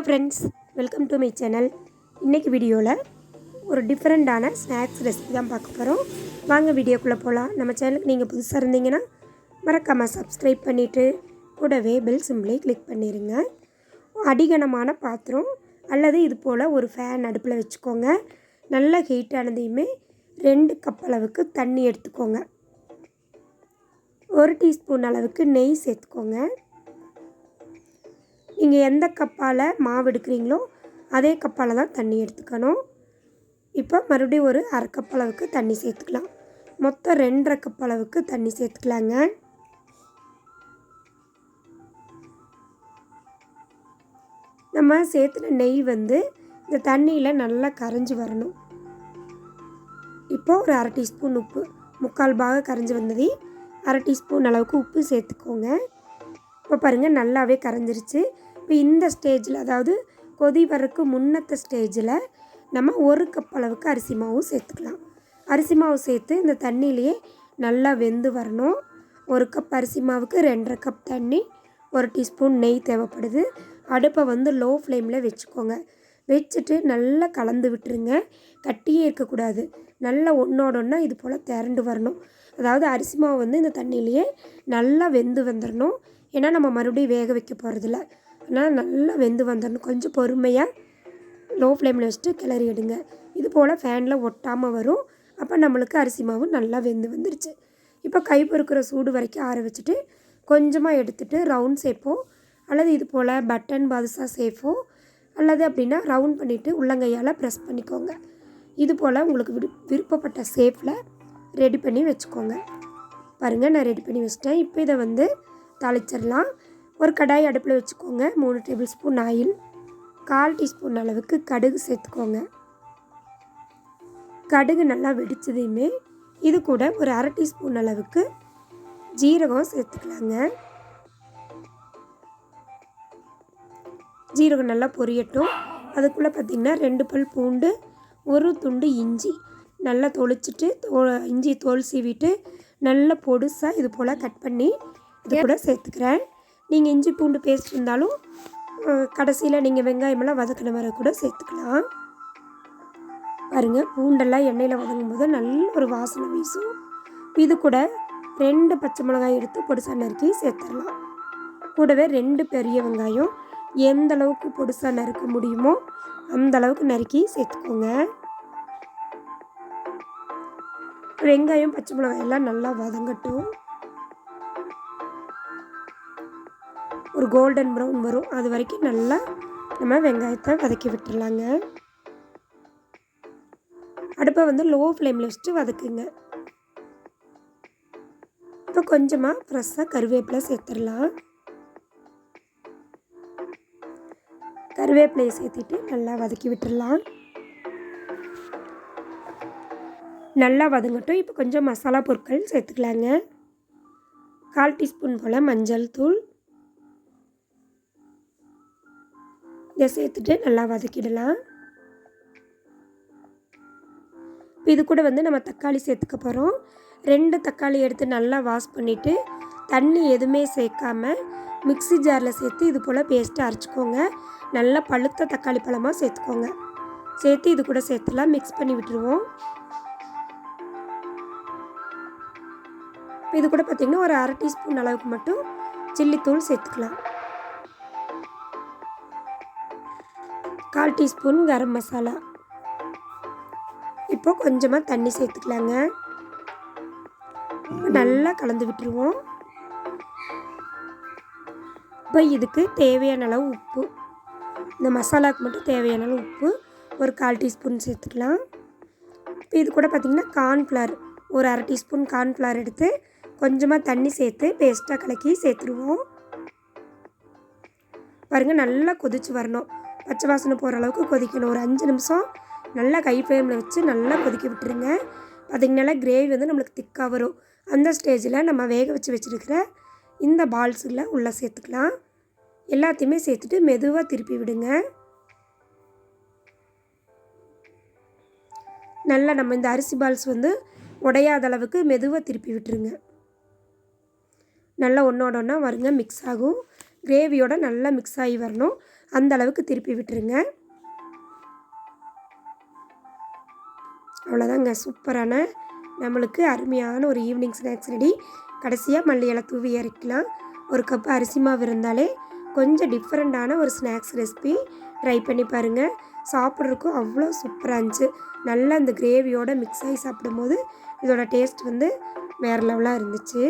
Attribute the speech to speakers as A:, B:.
A: Hello friends welcome to my channel இன்றைக்கி வீடியோவில் ஒரு டிஃப்ரெண்ட்டான ஸ்நாக்ஸ் ரெசிபி தான் பார்க்க போகிறோம் வாங்க வீடியோக்குள்ளே போகலாம் நம்ம சேனலுக்கு நீங்கள் புதுசாக இருந்தீங்கன்னா மறக்காமல் சப்ஸ்கிரைப் பண்ணிவிட்டு கூடவே பெல் சிம்பிளை கிளிக் பண்ணிடுங்க அடிகனமான பாத்திரம் அல்லது இது போல் ஒரு ஃபேன் அடுப்பில் வச்சுக்கோங்க. நல்ல ஹீட் ஆனதையுமே ரெண்டு கப் அளவுக்கு தண்ணி எடுத்துக்கோங்க. ஒரு டீஸ்பூன் அளவுக்கு நெய் சேர்த்துக்கோங்க. நீங்கள் எந்த கப்பால் மாவு எடுக்கிறீங்களோ அதே கப்பால் தான் தண்ணி எடுத்துக்கணும். இப்போ மறுபடியும் ஒரு அரை கப் அளவுக்கு தண்ணி சேர்த்துக்கலாம். மொத்தம் ரெண்டரை கப் அளவுக்கு தண்ணி சேர்த்துக்கலாங்க. நம்ம சேர்த்துன நெய் வந்து இந்த தண்ணியில் நல்லா கரைஞ்சி வரணும். இப்போ ஒரு அரை டீஸ்பூன் உப்பு முக்கால் பாக கரைஞ்சி வந்தது அரை டீஸ்பூன் அளவுக்கு உப்பு சேர்த்துக்கோங்க. இப்போ பாருங்கள் நல்லாவே கரைஞ்சிருச்சு. இப்போ இந்த ஸ்டேஜில் அதாவது கொதி வரக்கு முன்னத்த ஸ்டேஜில் நம்ம ஒரு கப் அளவுக்கு அரிசி மாவு சேர்த்துக்கலாம். அரிசி மாவு சேர்த்து இந்த தண்ணியிலையே நல்லா வெந்து வரணும். ஒரு கப் அரிசி மாவுக்கு ரெண்டரை கப் தண்ணி ஒரு டீஸ்பூன் நெய் தேவைப்படுது. அடுப்பை வந்து லோ ஃப்ளேமில் வச்சுக்கோங்க. வச்சுட்டு நல்லா கலந்து விட்டுருங்க. கட்டியே இருக்கக்கூடாது. நல்லா ஒன்றோட ஒன்றா இது போல் திரண்டு வரணும். அதாவது அரிசி மாவு வந்து இந்த தண்ணியிலையே நல்லா வெந்து வந்துடணும் ஏன்னா நம்ம மறுபடியும் வேக வைக்க போகிறதில்ல ஆனால் நல்லா வெந்து வந்துடணும் கொஞ்சம் பொறுமையாக லோ ஃப்ளேமில் வச்சுட்டு கிளறி எடுங்க. இது போல் ஃபேனில் ஒட்டாமல் வரும். அப்போ நம்மளுக்கு அரிசி மாவு நல்லா வெந்து வந்துருச்சு. இப்போ கை பொறுக்கிற சூடு வரைக்கும் ஆற வச்சுட்டு கொஞ்சமாக எடுத்துகிட்டு ரவுண்ட் சேப்போ அல்லது இது போல் பட்டன் பாதுஷா சேஃபோ அல்லது அப்படின்னா ரவுண்ட் பண்ணிவிட்டு உள்ளங்கையால் ப்ரெஸ் பண்ணிக்கோங்க. இது போல் உங்களுக்கு விரு விருப்பப்பட்ட ஷேப்பில் ரெடி பண்ணி வச்சுக்கோங்க. பாருங்கள் நான் ரெடி பண்ணி வச்சிட்டேன். இப்போ இதை வந்து தாளிச்சிடலாம். ஒரு கடாய் அடுப்பில் வச்சுக்கோங்க. மூணு டேபிள் ஸ்பூன் ஆயில். கால் டீஸ்பூன் அளவுக்கு கடுகு சேர்த்துக்கோங்க. கடுகு நல்லா வெடித்ததையுமே இது கூட ஒரு அரை டீஸ்பூன் அளவுக்கு ஜீரகம் சேர்த்துக்கலாங்க. ஜீரகம் நல்லா பொரியட்டும். அதுக்குள்ளே பார்த்திங்கன்னா ரெண்டு பல் பூண்டு ஒரு துண்டு இஞ்சி நல்லா தொளிச்சிட்டு தோ இஞ்சி தோல் சீவிட்டு நல்லா பொடுசாக இது போல் கட் பண்ணி இது கூட சேர்த்துக்கிறேன். நீங்கள் இஞ்சி பூண்டு பேஸ்ட் இருந்தாலும் கடைசியில் நீங்கள் வெங்காயமெல்லாம் வதக்கின வர கூட சேர்த்துக்கலாம். பாருங்கள் பூண்டெல்லாம் எண்ணெயில் வதங்கும் போது நல்ல ஒரு வாசனை வீசும். இது கூட ரெண்டு பச்சை மிளகாய் எடுத்து பொடிசா நறுக்கி சேர்த்துடலாம். கூடவே ரெண்டு பெரிய வெங்காயம் எந்த அளவுக்கு பொடிசாக நறுக்க முடியுமோ அந்த அளவுக்கு நறுக்கி சேர்த்துக்கோங்க. வெங்காயம் பச்சை மிளகாயெல்லாம் நல்லா வதங்கட்டும். ஒரு கோல்டன் ப்ரௌன் வரும். அது வரைக்கும் நல்லா நம்ம வெங்காயத்தை வதக்கி விட்டுடலாங்க அடுப்பை வந்து லோ ஃப்ளேமில் வச்சுட்டு வதக்குங்க. இப்போ கொஞ்சமாக ஃப்ரெஷ்ஷாக கருவேப்பிலை சேர்த்துடலாம். கருவேப்பிலையை சேர்த்துட்டு நல்லா வதக்கி விட்டுடலாம். நல்லா வதங்கட்டும். இப்போ கொஞ்சம் மசாலா பொருட்கள் சேர்த்துக்கலாங்க. கால் டீஸ்பூன் போல் மஞ்சள் தூள். இதை சேர்த்துட்டு நல்லா வதக்கிடலாம். இது கூட வந்து நம்ம தக்காளி சேர்த்துக்க போகிறோம். ரெண்டு தக்காளி எடுத்து நல்லா வாஷ் பண்ணிவிட்டு தண்ணி எதுவுமே சேர்க்காம மிக்சி ஜாரில் சேர்த்து இது போல் பேஸ்ட்டு அரைச்சிக்கோங்க. நல்லா பழுத்த தக்காளி பழமாக சேர்த்துக்கோங்க. சேர்த்து இது கூட சேர்த்துலாம் மிக்ஸ் பண்ணி விட்டுருவோம். இது கூட பார்த்திங்கன்னா ஒரு அரை டீஸ்பூன் அளவுக்கு மட்டும் சில்லித்தூள் சேர்த்துக்கலாம். கால் டீஸ்பூன் கரம் மசாலா. இப்போ கொஞ்சமாக தண்ணி சேர்த்துக்கலாங்க. நல்லா கலந்து விட்டுருவோம். இப்போ இதுக்கு தேவையான அளவு உப்பு. இந்த மசாலாவுக்கு மட்டும் தேவையான அளவு உப்பு. ஒரு கால் டீஸ்பூன் சேர்த்துக்கலாம். இப்போ இது கூட பார்த்திங்கன்னா கார்ன்ஃப்ளவர். ஒரு அரை டீஸ்பூன் கார்ன்ஃப்ளவர் எடுத்து கொஞ்சமாக தண்ணி சேர்த்து பேஸ்ட்டாக கலக்கி சேர்த்துருவோம். பாருங்கள் நல்லா கொதிச்சு வரணும். பச்சை வாசனை போகிற அளவுக்கு கொதிக்கணும். ஒரு அஞ்சு நிமிஷம் நல்லா கை ஃப்ளேமில் வச்சு நல்லா கொதிக்க விட்டுருங்க. பார்த்திங்கனால கிரேவி வந்து நம்மளுக்கு திக்காக வரும். அந்த ஸ்டேஜில் நம்ம வேக வச்சு வச்சுருக்கிற இந்த பால்ஸில் உள்ளே சேர்த்துக்கலாம். எல்லாத்தையுமே சேர்த்துட்டு மெதுவாக திருப்பி விடுங்க. நல்லா நம்ம இந்த அரிசி பால்ஸ் வந்து உடையாத அளவுக்கு மெதுவாக திருப்பி விட்டுருங்க. நல்லா ஒன்றோட ஒன்றா வருங்க மிக்ஸ் ஆகும். கிரேவியோட நல்லா மிக்ஸ் ஆகி வரணும். அந்த அளவுக்கு திருப்பி விட்டுருங்க. அவ்வளோதாங்க சூப்பரான நம்மளுக்கு அருமையான ஒரு ஈவினிங் ஸ்நாக்ஸ் ரெடி கடைசியாக மல்லியலை தூவி இறக்கலாம் ஒரு கப் அரிசி மாவு இருந்தாலே கொஞ்சம் டிஃப்ரெண்ட்டான ஒரு ஸ்நாக்ஸ் ரெசிபி ட்ரை பண்ணி பாருங்கள் சாப்பிட்றதுக்கும் அவ்வளோ சூப்பராக இருந்துச்சு. நல்லா அந்த கிரேவியோட மிக்ஸ் ஆகி சாப்பிடும்போது இதோட டேஸ்ட் வந்து வேறு லெவலாக இருந்துச்சு.